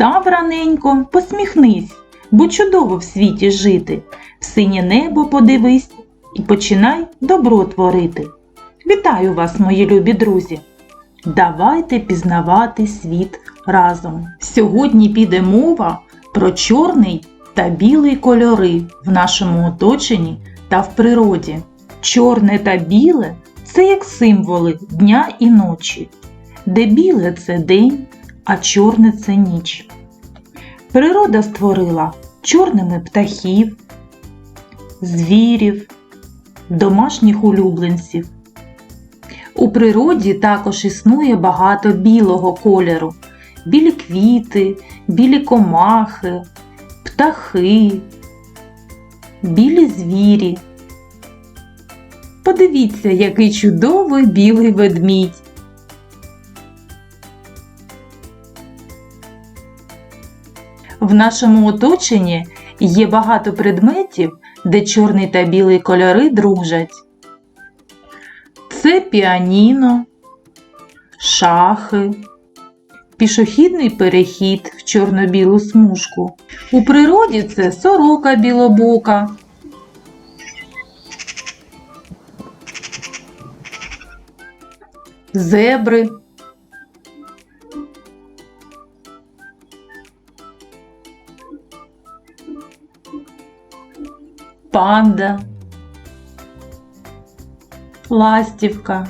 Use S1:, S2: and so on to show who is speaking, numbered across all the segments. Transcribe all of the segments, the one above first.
S1: Встав раненько, посміхнись, бо чудово в світі жити. В синє небо подивись і починай добро творити. Вітаю вас, мої любі друзі! Давайте пізнавати світ разом. Сьогодні піде мова про чорний та білий кольори в нашому оточенні та в природі. Чорне та біле це як символи дня і ночі, де біле це день, а чорне це ніч. Природа створила чорними птахів, звірів, домашніх улюбленців. У природі також існує багато білого кольору: білі квіти, білі комахи, птахи, білі звірі. Подивіться, який чудовий білий ведмідь. В нашому оточенні є багато предметів, де чорний та білий кольори дружать. Це піаніно, шахи, пішохідний перехід в чорно-білу смужку. У природі це сорока білобока, зебри. Панда, ластівка,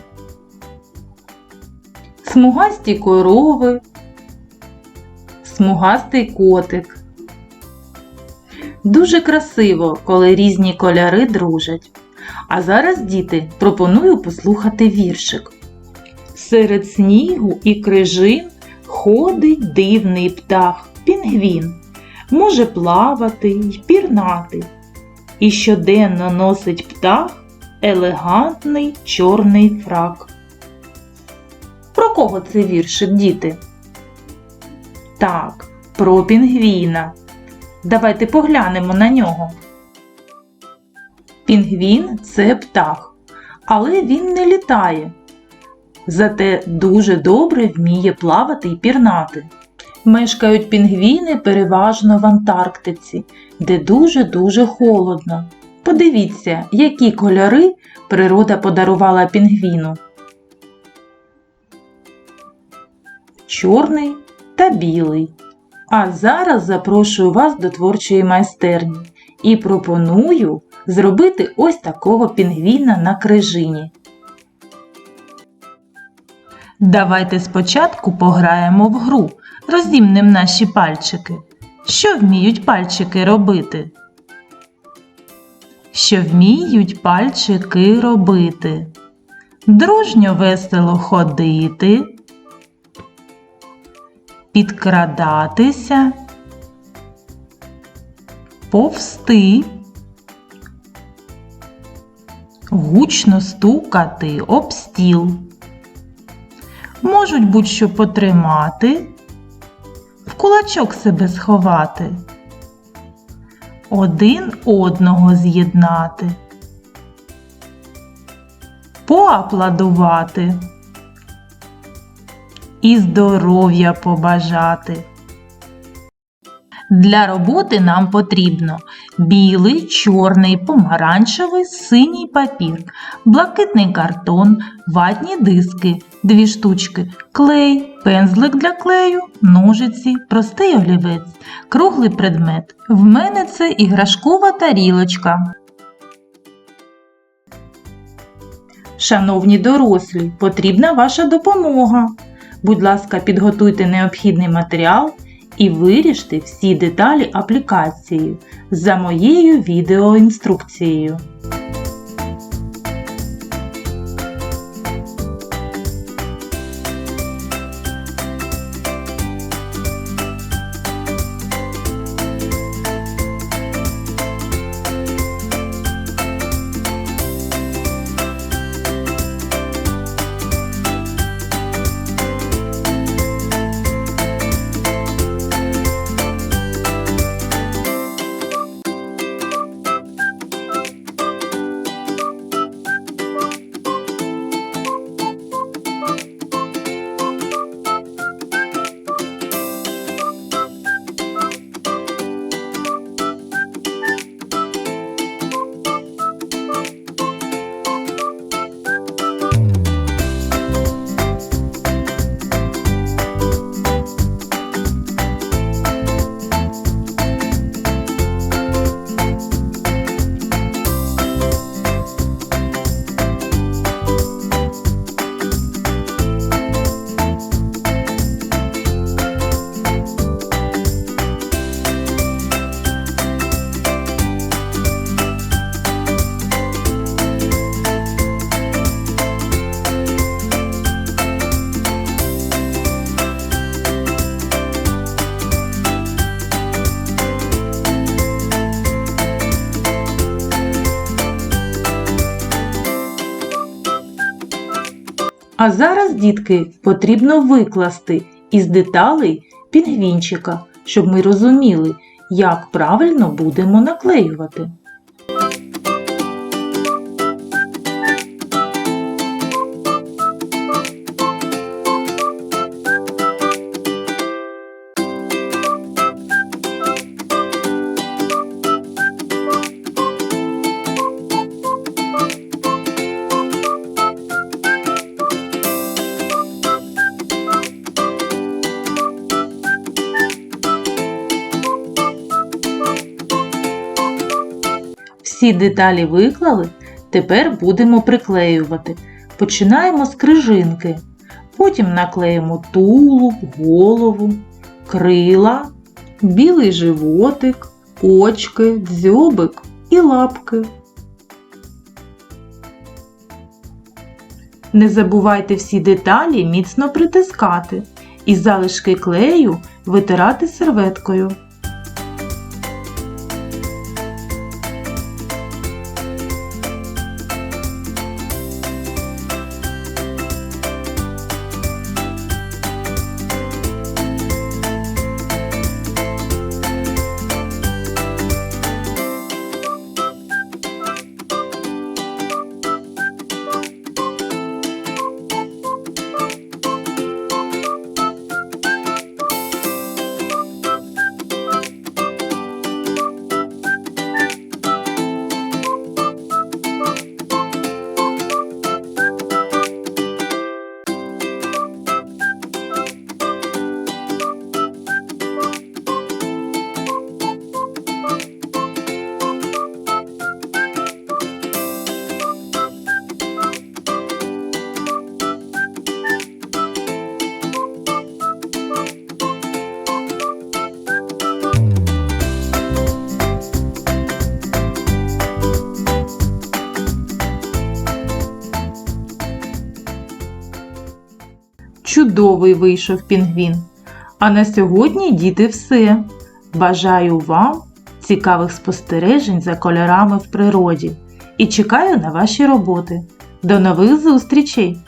S1: смугасті корови, смугастий котик. Дуже красиво, коли різні кольори дружать. А зараз, діти, пропоную послухати віршик. Серед снігу і крижин ходить дивний птах, пінгвін. Може плавати й пірнати. І щоденно носить птах елегантний чорний фрак. Про кого це віршик, діти? Так, про пінгвіна. Давайте поглянемо на нього. Пінгвін це птах, але він не літає. Зате дуже добре вміє плавати і пірнати. Мешкають пінгвіни переважно в Антарктиці, де дуже-дуже холодно. Подивіться, які кольори природа подарувала пінгвіну. Чорний та білий. А зараз запрошую вас до творчої майстерні і пропоную зробити ось такого пінгвіна на крижині. Давайте спочатку пограємо в гру, розімнем наші пальчики. Що вміють пальчики робити? Що вміють пальчики робити? Дружньо весело ходити, підкрадатися, повсти, гучно стукати об стіл. Можуть будь-що потримати, кулачок себе сховати, один одного з'єднати, поаплодувати. І здоров'я побажати. Для роботи нам потрібно білий, чорний, помаранчевий, синій папір, блакитний картон, ватні диски, дві штучки, клей, пензлик для клею, ножиці, простий олівець, круглий предмет. В мене це іграшкова тарілочка. Шановні дорослі, потрібна ваша допомога. Будь ласка, підготуйте необхідний матеріал і виріште всі деталі аплікації за моєю відеоінструкцією. А зараз, дітки, потрібно викласти із деталей пінгвінчика, щоб ми розуміли, як правильно будемо наклеювати. Деталі виклали, тепер будемо приклеювати. Починаємо з крижинки, потім наклеїмо тулуб, голову, крила, білий животик, очки, дзьобик і лапки. Не забувайте всі деталі міцно притискати і залишки клею витирати серветкою. Чудовий вийшов пінгвін. А на сьогодні, діти, все. Бажаю вам цікавих спостережень за кольорами в природі і чекаю на ваші роботи. До нових зустрічей!